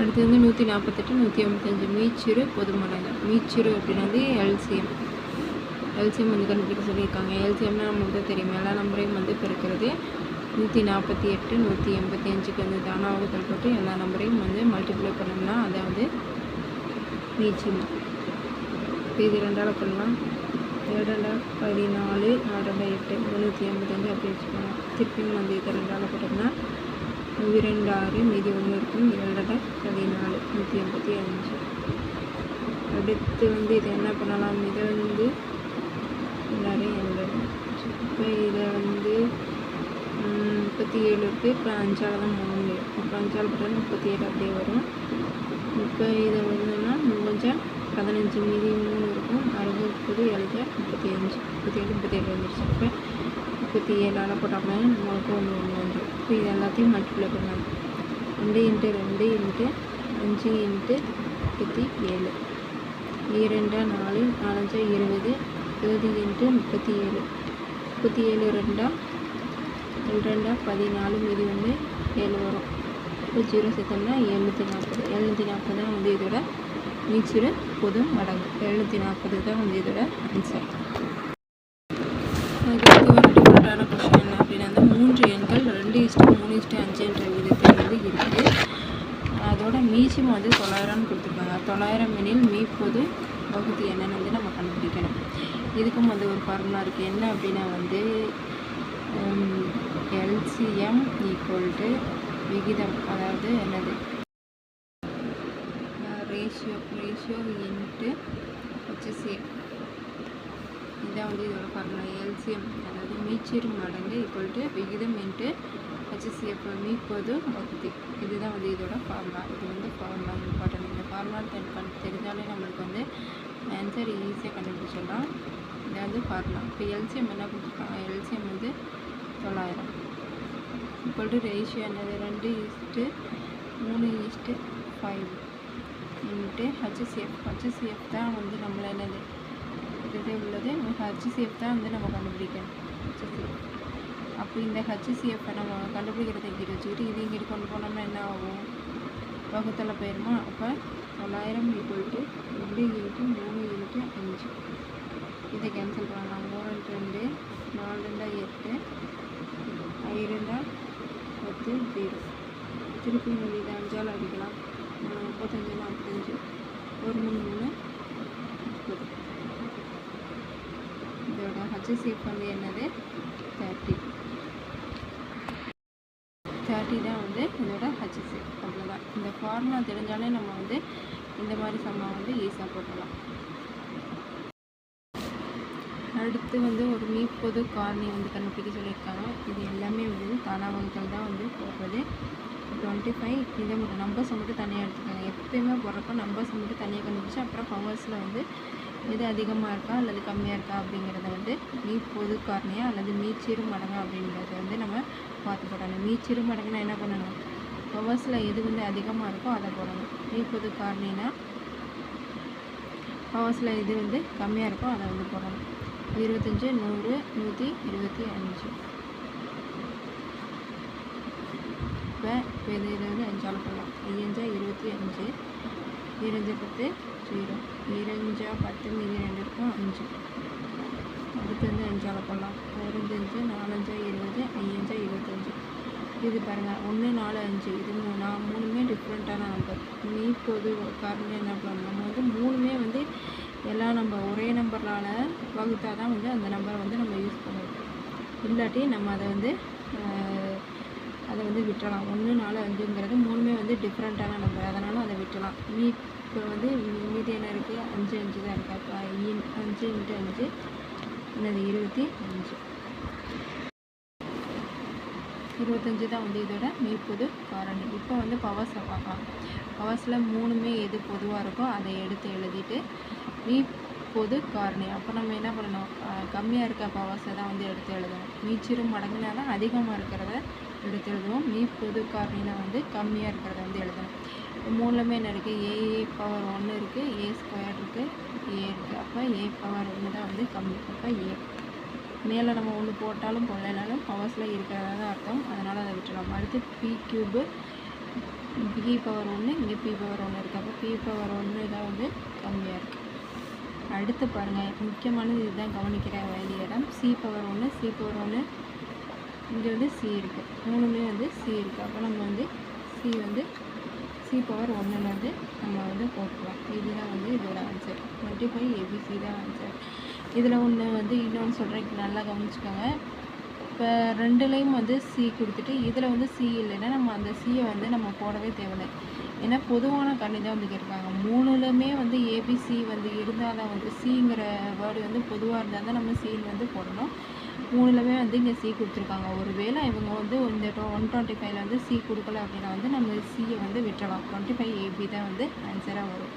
அடுத்து வந்து நூற்றி நாற்பத்தெட்டு நூற்றி ஐம்பத்தஞ்சு. மீச்சிறு பொது மடங்கு மீச்சிறு வந்து எல்சிஎம். எல்சிஎம் வந்து கண்டுபிடிக்க சொல்லியிருக்காங்க. எல்சிஎம்னா நம்மளுக்கு தெரியும். எல்லா நம்பரையும் வந்து பெருக்கிறது நூற்றி நாற்பத்தி எட்டு நூற்றி எண்பத்தி அஞ்சுக்கு வந்து தானா போட்டு எல்லா நம்பரையும் வந்து மல்டிப்ளை பண்ணோம்னா அதை வந்து மீச்சியம் இது ரெண்டால் பண்ணலாம் ஏழு பதினாலு நாலு எட்டு முந்நூற்றி எண்பத்தஞ்சு அப்படி வச்சுக்கோங்க. திருப்பியும் வந்து இது ரெண்டால் போட்டோம்னா இரண்டு ஆறு மீதி ஒன்று இருக்கும் இரண்டரை பதினாலு நூற்றி எண்பத்தி அஞ்சு அடுத்து வந்து இதை என்ன பண்ணலாம்? இதை வந்து எல்லாரையும் எழுதணும். இப்போ இதை வந்து முப்பத்தி ஏழு இருக்குது இப்போ அஞ்சால் தான் மூணு இப்போ அஞ்சால் போட்டாலும் முப்பத்தி ஏழு அப்படியே வரும். இப்போ இதை வந்துன்னா முடிஞ்சால் பதினஞ்சு மீதி மூணு இருக்கும். அறுபது முப்பது எழுபது முப்பத்தி அஞ்சு. முப்பத்தி ஏழு முப்பத்தி ஏழு வந்துருச்சு இப்போ முப்பத்தி ஏழால் போட்டோம்னா நம்மளுக்கு ஒன்று ஒன்று வந்துடும் இப்போ இது எல்லாத்தையும் மல்டிப்ளை பண்ணணும் ரெண்டு இன்ட்டு ரெண்டு இன்ட்டு அஞ்சு இன்ட்டு முப்பத்தி ஏழு. இரண்டா நாலு நாலஞ்சா இருபது இருபது இன்ட்டு முப்பத்தி ஏழு. முப்பத்தி ஏழு ரெண்டா ரெண்டா பதினாலு மீதி வந்து ஏழு வரும். இப்போ ஜீரோ சேர்த்தோம்னா எழுநூற்றி நாற்பது. எழுநூற்றி நாற்பது தான் வந்து இதோட மீச்சிறு பொது மடங்கு. எழுநூற்றி நாற்பது தான் வந்து இதோட ஆன்சர் அதுக்கு ஒரு டிஃப்ரெண்ட்டான என்ன அப்படின்னா வந்து மூன்று எண்கள் ரெண்டு இஷ்டம் மூணு இஷ்டம் அஞ்சு என்ற விதத்தில் வந்து இருக்குது அதோட மீசியம் வந்து தொள்ளாயிரம்னு கொடுத்துருக்காங்க. தொள்ளாயிரம் எனில் மீப்பது பகுதி என்னன்னு வந்து நம்ம கண்டுபிடிக்கணும். இதுக்கும் வந்து ஒரு ஃபார்முலா இருக்குது என்ன அப்படின்னா வந்து எல்சிஎம் ஈக்குவல் டு விகிதம் அதாவது என்னது? ரேஷியோ ரேஷியோ இன்ட்டு ஹெச்எஸ்ஏ இதான் வந்து இதோட ஃபார்முலா எல்சிஎம் அதாவது மீச்சீர் மடங்கு ஈக்குவல் டு விகிதம் இன்ட்டு ஹெச்சிஎஃப் மீப்பது வகுதி இதுதான் வந்து இதோட ஃபார்முலா இது வந்து ஃபார்முலா இம்பார்ட்டன்ட் இந்த ஃபார்முலா தென் தெரிஞ்சாலே நம்மளுக்கு வந்து ஆன்சர் ஈஸியாக கண்டுபிடிச்சிடலாம். இதை வந்து ஃபார்முலா இப்போ எல்சிஎம் என்ன கொடுத்துருக்காங்க? எல்சிஎம் வந்து தொள்ளாயிரம். ஈக்குவல் டு ரேஷியோ என்னது? ரெண்டு ஈஸ்ட்டு மூணு east five into HCF HCF தான் வந்து நம்மளை என்னது? இது உள்ளது. ஹெச்சிஎஃப் தான் வந்து நம்ம கண்டுபிடிக்கணும். ஹச்சிசிஎஃப் அப்போ இந்த ஹச்சிசிஎஃப்பை நம்ம கண்டுபிடிக்கிறத இங்கே வச்சுக்கிட்டு இது இங்கே கொண்டு போனோம்னா என்ன ஆகும்? வகுத்தில் போயிருமா? அப்போ தொள்ளாயிரம் ஈக்குவல் டு ரெண்டு இன்ட்டு மூணு இன்ட்டு அஞ்சு. இதை கேன்சல் பண்ணலாம். மூணு ரெண்டு நாலு ரெண்டா எட்டு ஐரெண்டா பத்து ஜீரோ. திருப்பி மொழி இதை அஞ்சால் அடிக்கலாம். முப்பத்தஞ்சு நாற்பத்தஞ்சு. ஒரு மூணு மூணு முப்பது இதோட ஹெச்சிஎஃப் என்னது? தேர்ட்டி தேர்ட்டி தான் வந்து இதோட ஹச்சிசி அவ்வளோதான் இந்த ஃபார்முலா தெரிஞ்சாலே நம்ம வந்து இந்த மாதிரி சம்மா வந்து ஈஸியாக போட்டலாம் அடுத்து வந்து ஒரு மீப்பொது காரணி வந்து கண்டுபிடிக்க சொல்லியிருக்காங்க. இது எல்லாமே வந்து தானாவகங்கள் தான் வந்து போடுறது. டுவெண்ட்டி ஃபைவ் இதை மட்டும் நம்பர்ஸை மட்டும் தனியாக எடுத்துக்காங்க. எப்பயுமே போடுறப்ப நம்பர்ஸை மட்டும் தனியாக கண்டுபிடிச்சி அப்புறம் பவர்ஸில் வந்து எது அதிகமாக இருக்கா அல்லது கம்மியாக இருக்கா அப்படிங்கிறத வந்து மீ பொது காரணியா அல்லது மீச்சிறு மடங்கா அப்படிங்கிறத வந்து நம்ம பார்த்து போடணும். மீச்சிறு மடங்குனா என்ன பண்ணணும்? பவர்ஸில் எது வந்து அதிகமாக இருக்கோ அதை போடணும். மீ பொது காரணினா பவர்ஸில் எது வந்து கம்மியாக இருக்கோ அதை வந்து போடணும். இருபத்தஞ்சி நூறு நூற்றி இருபத்தி அஞ்சு. இப்போ இது இது வந்து அஞ்சால் போடலாம். ஐயஞ்சா இருபத்தி அஞ்சு இருபஞ்சு பத்து ஜீரோ. இரஞ்சால் பத்து மீதி ரெண்டு இருக்கும் அஞ்சு. அடுத்து வந்து அஞ்சால் போடலாம். ஒருஞ்சு நாலஞ்சா இருபது ஐயஞ்சா இருபத்தஞ்சு. இது பாருங்கள் ஒன்று நாலு அஞ்சு. இது மூணு. நான் மூணுமே டிஃப்ரெண்ட்டான நம்பர் நீ பொது காரணம் என்ன பண்ணணும் நம்ம வந்து மூணுமே வந்து எல்லா நம்ம ஒரே நம்பரால் வகுத்தால் தான் வந்து அந்த நம்பரை வந்து நம்ம யூஸ் பண்ணுவோம் இல்லாட்டி நம்ம அதை வந்து அதை வந்து விட்டுறலாம். ஒன்று நாலு அஞ்சுங்கிறது மூணுமே வந்து டிஃப்ரெண்ட்டான நம்பர் அதனால் அதை விட்டுலாம். மீ இப்போ வந்து மீதி என்ன இருக்குது அஞ்சு அஞ்சு தான் இருக்குது அப்போ இன் அஞ்சு இன்ட்டு அஞ்சு என்னது இருபத்தி அஞ்சு. இருபத்தஞ்சு தான் வந்து இதோட மீப்பொது காரணி. இப்போ வந்து பவர்ஸை பார்க்கலாம். பவர்ஸில் மூணுமே எது பொதுவாக இருக்கோ அதை எடுத்து எழுதிட்டு மீ பொது காரணி. அப்போ நம்ம என்ன பண்ணணும்? கம்மியாக இருக்க பவர்ஸை தான் வந்து எடுத்து எழுதணும். மீச்சிரும் மடங்குனா தான் அதிகமாக இருக்கிறத எடுத்து எழுதுவோம். மீ பொது காரணினா வந்து கம்மியாக இருக்கிறத வந்து எழுதணும். மூணுமே என்ன இருக்குது ஏ ஏ பவர் ஒன்று இருக்குது ஏ ஸ்கொயர் இருக்குது ஏ இருக்குது அப்போ ஏ பவர் ஒன்று தான் வந்து கம்மி. அப்போ ஏ மேலே நம்ம ஒன்று போட்டாலும் போடலைனாலும் பவர்ஸில் இருக்கிறதா தான் அர்த்தம். அதனால் அதை விட்டுடலாம் அடுத்து பி க்யூபு பி பவர் ஒன்று இங்கே பி பவர் ஒன்று இருக்குது அப்போ பி பவர் ஒன்று தான் வந்து கம்மியாக இருக்குது அடுத்து பாருங்கள் முக்கியமானது இதுதான் கவனிக்கிற வேண்டிய இடம். சி பவர் ஒன்று சி பவர் ஒன்று இங்கே வந்து சி இருக்குது மூணுமே வந்து சி இருக்குது அப்போ நம்ம வந்து சி வந்து சி பவர் ஒன்றில் வந்து நம்ம வந்து போட்டுக்கலாம். இதுதான் வந்து இதோட ஆன்சர் டுவெண்ட்டி ஃபைவ் ஏபிசி தான் ஆன்சர் இதில் ஒன்று வந்து இன்னொன்று சொல்கிறேன் நல்லா கவனிச்சுக்கோங்க. இப்போ ரெண்டுலேயும் வந்து சி கொடுத்துட்டு இதில் வந்து சி இல்லைன்னா நம்ம அந்த சியை வந்து நம்ம போடவே தேவையில்லை. ஏன்னா பொதுவான கண்ணி தான் வந்து கேட்டிருக்காங்க. மூணுலுமே வந்து ஏபிசி வந்து இருந்தால் தான் வந்து சிங்கிற வேர்டு வந்து பொதுவாக இருந்தால் தான் நம்ம சீன் வந்து போடணும். மூணுலமே வந்து இங்கே சி கொடுத்துருக்காங்க. ஒருவேளை இவங்க வந்து இந்த ஒன் டுவெண்ட்டி ஃபைவ்ல வந்து சி கொடுக்கல அப்படின்னா வந்து நம்ம சியை வந்து விட்டுறலாம். டுவெண்ட்டி ஃபைவ் ஏபி தான் வந்து ஆன்சராக வரும்.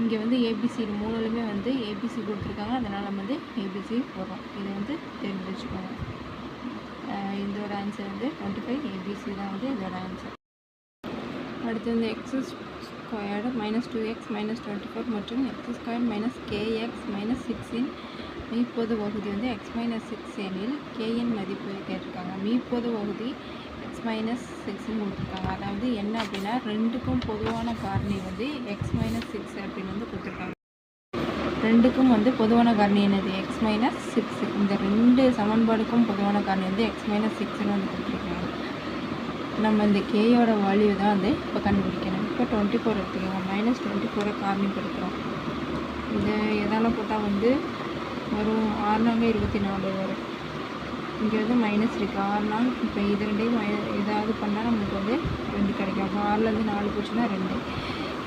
இங்கே வந்து ஏபிசி மூணுலுமே வந்து ஏபிசி கொடுத்துருக்காங்க. அதனால் நம்ம வந்து ஏபிசி போடுறோம். இதை வந்து தெரிஞ்சு வச்சுக்கோங்க இதோட ஆன்சர் வந்து டுவெண்ட்டி ஃபைவ் ஏபிசி தான் வந்து இதோட ஆன்சர் அடுத்து வந்து x squared minus two x minus twenty four மற்றும் x square minus k x minus சிக்ஸின் மீப்பொது வகுதி வந்து எக்ஸ் மைனஸ் சிக்ஸ் எனில் கேஎன் மதிப்பு கேட்டிருக்காங்க. மீப்பொது வகுதி எக்ஸ் மைனஸ் சிக்ஸ்னு கொடுத்துருக்காங்க. அதாவது என்ன அப்படின்னா ரெண்டுக்கும் பொதுவான காரணி வந்து எக்ஸ் மைனஸ் சிக்ஸ் அப்படின்னு வந்து கொடுத்துருக்காங்க. ரெண்டுக்கும் வந்து பொதுவான காரணி என்னது? எக்ஸ் மைனஸ் சிக்ஸ் இந்த ரெண்டு சமன்பாடுக்கும் பொதுவான காரணி வந்து எக்ஸ் மைனஸ் சிக்ஸ்னு வந்து கொடுத்துருக்காங்க. நம்ம இந்த கேயோட வேல்யூ தான் வந்து இப்போ கண்டுபிடிக்கணும். இப்போ டுவெண்ட்டி ஃபோர் எடுத்துக்கோங்க. மைனஸ் டுவெண்ட்டி ஃபோரை காரணிப்படுத்துகிறோம் இது எதால் போட்டால் வந்து வரும்? ஆறு நாங்க இருபத்தி நாலு வரும். இங்கே வந்து மைனஸ் இருக்குது ஆறு நாள் இப்போ இது ரெண்டையும் மை ஏதாவது பண்ணால் நம்மளுக்கு வந்து ரெண்டு கிடைக்கும். அப்போ ஆறுலேருந்து நாலு போச்சுன்னா ரெண்டு.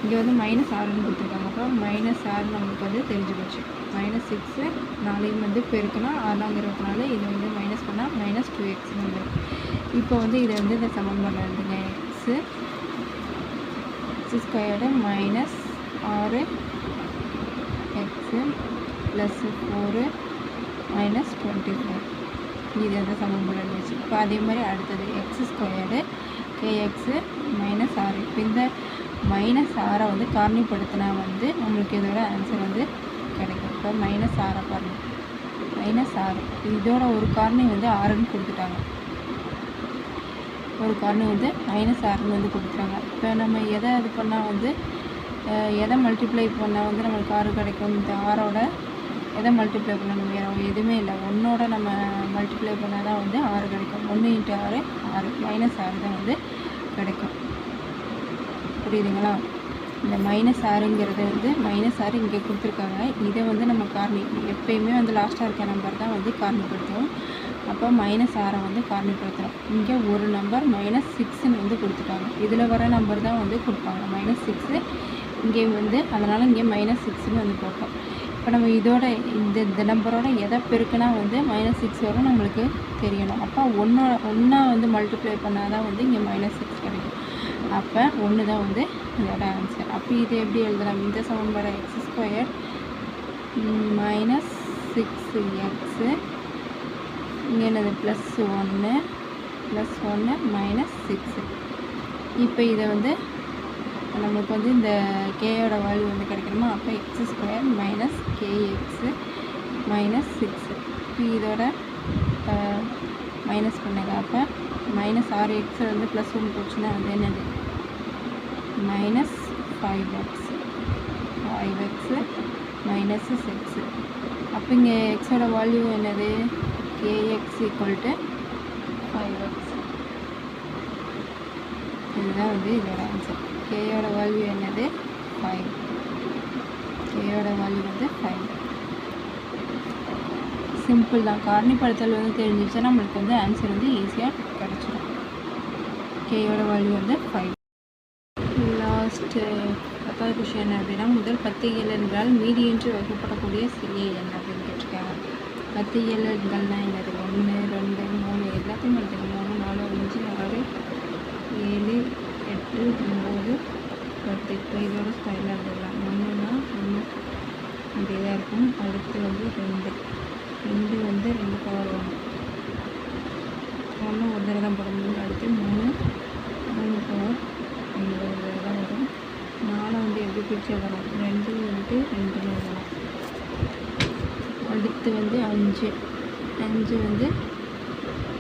இங்கே வந்து மைனஸ் ஆறுன்னு கொடுத்துருக்காங்க. அப்போ மைனஸ் ஆறு நமக்கு வந்து தெரிஞ்சு போச்சு. மைனஸ் சிக்ஸு நாளையும் வந்து பெருக்கணும். ஆறாம் இருபத்தி நாலு இது வந்து மைனஸ் பண்ணால் மைனஸ் டூ எக்ஸ் வந்துடும் இப்போ வந்து இதை வந்து இந்த சமம் பண்ணுறதுங்க எக்ஸு எக்ஸ் ஸ்கொயர்டு மைனஸ் ஆறு x plus four minus twenty four இது வந்து சமம் பண்ண வச்சு இப்போ அதே மாதிரி அடுத்தது எக்ஸ் ஸ்கொயர்டு கேஎக்ஸு மைனஸ் ஆறு. இப்போ இந்த மைனஸ் ஆரை வந்து காரணிப்படுத்தினா வந்து நம்மளுக்கு இதோட ஆன்சர் வந்து கிடைக்கும். இப்போ மைனஸ் ஆறை பாருங்கள் மைனஸ் ஆறு இதோட ஒரு காரணி வந்து ஆறுன்னு கொடுத்துட்டாங்க. ஒரு காரணம் வந்து மைனஸ் ஆறுன்னு வந்து கொடுத்துட்டாங்க. இப்போ நம்ம எதை இது பண்ணால் வந்து எதை மல்டிப்ளை பண்ணால் வந்து நம்மளுக்கு ஆறு கிடைக்கும்? இந்த ஆறோட எதை மல்டிப்ளை பண்ணணும் வேறு எதுவுமே இல்லை. ஒன்றோட நம்ம மல்டிப்ளை பண்ணால் தான் வந்து ஆறு கிடைக்கும். ஒன்று இன்ட்டு ஆறு ஆறு மைனஸ் ஆறு தான் வந்து கிடைக்கும். புரியுதுங்களா இந்த மைனஸ் ஆறுங்கிறது வந்து மைனஸ் ஆறு இங்கே கொடுத்துருக்காங்க. இதை வந்து நம்ம காரணி எப்பயுமே வந்து லாஸ்ட்டாக இருக்க நம்பர் தான் வந்து காரணிப்படுத்துவோம் அப்போ மைனஸ் ஆறை வந்து காரணிப்படுத்துகிறோம் இங்கே ஒரு நம்பர் மைனஸ் சிக்ஸ்னு வந்து கொடுத்துட்டாங்க இதில் வர நம்பர் தான் வந்து கொடுப்பாங்க. மைனஸ் சிக்ஸு இங்கே வந்து அதனால் இங்கே மைனஸ் சிக்ஸ்னு வந்து போட்டோம். இப்போ நம்ம இதோட இந்த இந்த நம்பரோட எதை பெருக்குனா வந்து மைனஸ் சிக்ஸ் வரும் நம்மளுக்கு தெரியணும். அப்போ ஒன்றோட ஒன்றா வந்து மல்டிப்ளை பண்ணால் தான் வந்து இங்கே மைனஸ் சிக்ஸ் கிடைக்கும். அப்போ ஒன்று தான் வந்து இதோட ஆன்சர் அப்போ இது எப்படி எழுதலாம்? இந்த சமன்பாடு x square minus six x இங்கே என்னது? ப்ளஸ் ஒன்று ப்ளஸ் ஒன்று மைனஸ் சிக்ஸு இப்போ இதை வந்து நமக்கு வந்து இந்த கேயோட வேல்யூ வந்து கிடைக்கணுமா? அப்போ x square minus k x minus six இப்போ இதோட மைனஸ் பண்ணுங்க. அப்போ மைனஸ் ஆறு எக்ஸ் வந்து ப்ளஸ் ஒன் போச்சுன்னா அது என்னது? Minus five x five x minus six அப்போ இங்கே எக்ஸோட வால்யூ என்னது? K x equal to five x இதுதான் வந்து இதோட ஆன்சர் கேயோட வால்யூ என்னது? ஃபைவ் கேயோட வால்யூ வந்து ஃபைவ் சிம்பிள் தான். காரணிப்படுத்தல் வந்து தெரிஞ்சிச்சுன்னா நம்மளுக்கு வந்து ஆன்சர் வந்து ஈஸியாக கிடச்சிடும் கேயோட வால்யூ வந்து ஃபைவ் லாஸ்ட்டு பத்தாவது கொஷின் என்ன அப்படின்னா முதல் பத்து இயல் என்றால் என்று வகுப்படக்கூடிய சிறிய எண் அப்படின்னு கேட்டிருக்காங்க. பத்து இயல் எண்கள்னால் என்னது? ஒன்று ரெண்டு மூணு எல்லாத்தையும் எடுத்துக்க மூணு நாலு அஞ்சு ஆறு ஏழு எட்டு ஒம்பது பத்து. இப்போ இதோட ஸ்டைலில் எடுத்துக்கலாம் ஒன்றுனா ஒன்று இப்படி தான் இருக்கும். அடுத்து வந்து ரெண்டு. ரெண்டு வந்து ரெண்டு பவர் ஒன்று ஒன்று ஒரு தடவை தான் போட முடியும் அடுத்து மூணு. மூணு பவர் ஒன்பது தடவை தான் வரும் நாலு வந்து எப்படி பிரித்து வரும் ரெண்டு வந்து ரெண்டுன்னு வரும் அடுத்து வந்து அஞ்சு. அஞ்சு வந்து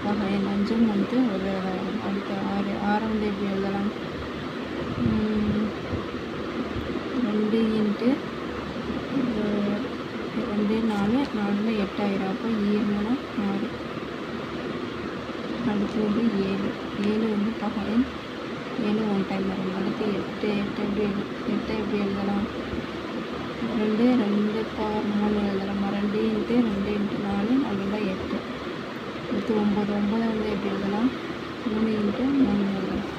வகையன் அஞ்சும் வந்து ஒரு அடுத்த அடுத்து ஆறு ஆறை வந்து எப்படி எழுதலாம் ரெண்டு இன்ட்டு ரெண்டு நாலு நாலில் எட்டாயிரம் அப்போ ஈரம்னா ஆறு. அடுத்து வந்து ஏழு. ஏழு வந்து பகையன் மேலும் ஒன் டைம் வரும். அடுத்து எட்டு எட்டு எப்படி எட்டு எட்டை எப்படி எழுதலாம்? ரெண்டு ரெண்டு பார் மூணு எழுதலாம்? ரெண்டு இன்ட்டு ரெண்டு இன்ட்டு நாலு நாலுல எட்டு. அடுத்து ஒம்பது ஒம்பதை வந்து எப்படி எழுதலாம்? மூணு இன்ட்டு மூணு எழுதலாம்.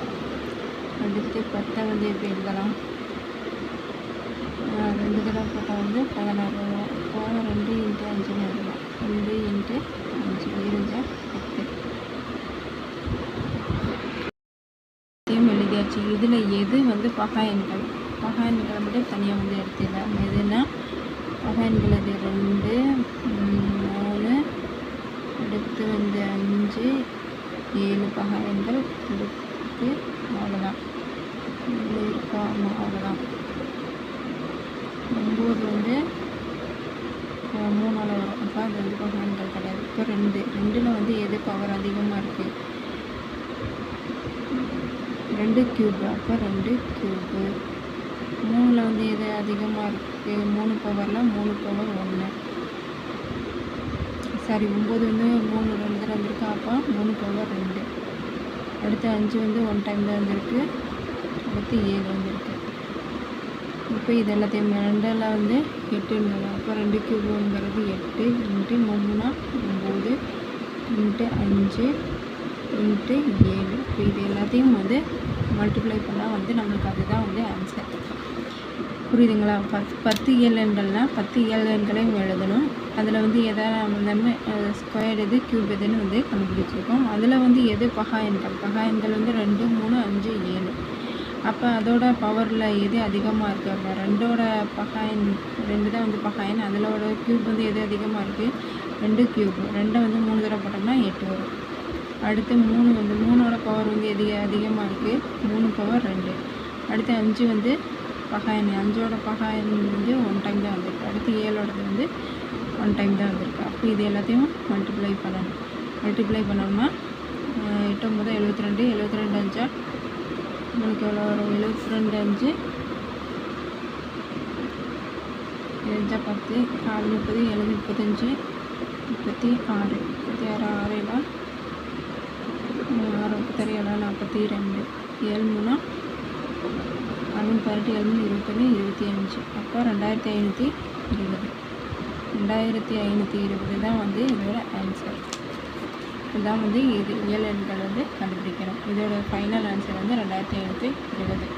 அடுத்து பத்தை வந்து எப்படி எழுதலாம்? ரெண்டு தடவை போட்டால் வந்து பதினாறு வரும் அப்போ ரெண்டு இன்ட்டு அஞ்சுன்னு எழுதலாம் ரெண்டு இன்ட்டு அஞ்சு இருஞ்சா பத்து இதையும் இதில் எது வந்து பகாயன்கள் பகாயன்களை மட்டும் தனியாக வந்து எடுத்துடலாம் எதுனா பகாயன்கள் அது ரெண்டு மூணு அடுத்து வந்து அஞ்சு ஏழு பகாயங்கள் எண்கள் அவ்வளோதான் இருக்கா? அவ்வளோதான் ஒம்பது வந்து மூணால் வரும். அப்போ அது வந்து பகா கிடையாது. இப்போ ரெண்டு. ரெண்டில் வந்து எது பவர் அதிகமாக இருக்குது ரெண்டு க்யூப் அப்போ ரெண்டு க்யூப்பு மூணில் வந்து எது அதிகமாக இருக்குது மூணு பவரில் மூணு பவர் ஒன்று சாரி ஒம்பது வந்து மூணு ரெண்டு வந்திருக்கு. அப்போ மூணு பவர் ரெண்டு. அடுத்து அஞ்சு வந்து ஒன் டைம் தான் வந்திருக்கு. அடுத்து ஏழு வந்திருக்கு. இப்போ இது எல்லாத்தையும் ரெண்டில் வந்து எட்டுன்னு அப்போ ரெண்டு க்யூபுங்கிறது எட்டு இன்ட்டு மூணுனா ஒம்பது இன்ட்டு அஞ்சு இன்ட்டு ஏழு. இப்போ இது எல்லாத்தையும் வந்து மல்டிப்ளை பண்ணால் வந்து நம்மளுக்கு அதுதான் வந்து ஆன்சர் புரியுதுங்களா? பத்து பத்து இயல் எண்கள்னால் பத்து ஏழு எண்களையும் எழுதணும். அதில் வந்து எதாவது நம்ம ஸ்கொயர் எது க்யூப் எதுன்னு வந்து கண்டுபிடிச்சிருக்கோம். அதில் வந்து எது பகா எண்கள்? பகா எண்கள் வந்து ரெண்டு மூணு அஞ்சு ஏழு. அப்போ அதோட பவரில் எது அதிகமாக இருக்குது அப்போ ரெண்டோட பகாயன் ரெண்டு தான் வந்து பகாயன் அதிலோட க்யூப் வந்து எது அதிகமாக இருக்குது ரெண்டு க்யூப் ரெண்டை வந்து மூணு தடவை போட்டோம்னா எட்டு வரும். அடுத்து மூணு வந்து மூணோட பவர் வந்து எது அதிகமாக இருக்குது மூணு பவர் ரெண்டு. அடுத்து அஞ்சு வந்து பகாயணி அஞ்சோட பகாயணி வந்து ஒன் டைம் தான் வந்திருக்கு. அடுத்து ஏழோடது வந்து ஒன் டைம் தான் வந்திருக்கு. அப்போ இது எல்லாத்தையும் மல்டிப்ளை பண்ணணும். மல்டிப்ளை பண்ணோம்னா எட்டொம்பது எட்டு ஒம்பது எழுபத்தி ரெண்டு எழுபத்தி ரெண்டு அஞ்சா? உங்களுக்கு எவ்வளோ வரும்? எழுபத்தி ரெண்டு அஞ்சு. அஞ்சா பத்து. ஆறு முப்பது ஏழு முப்பத்தஞ்சு. முப்பத்தி ஆறு. முப்பத்தி ஆறு ஆறேலாம் ஆறு ஏழு நாற்பத்தி ரெண்டு ஏழு மூணா பதினொன்று பதினெட்டு ஏழு மூணு இருபத்தொன்று இருபத்தி அஞ்சு. அப்போ ரெண்டாயிரத்தி ஐநூற்றி இருபது. ரெண்டாயிரத்தி ஐநூற்றி இருபது தான் வந்து இதோட ஆன்சர் இதுதான் வந்து இது இயல் எண்கள் வந்து கண்டுபிடிக்கணும். இதோட ஃபைனல் ஆன்சர் வந்து ரெண்டாயிரத்தி ஐநூற்றி இருபது.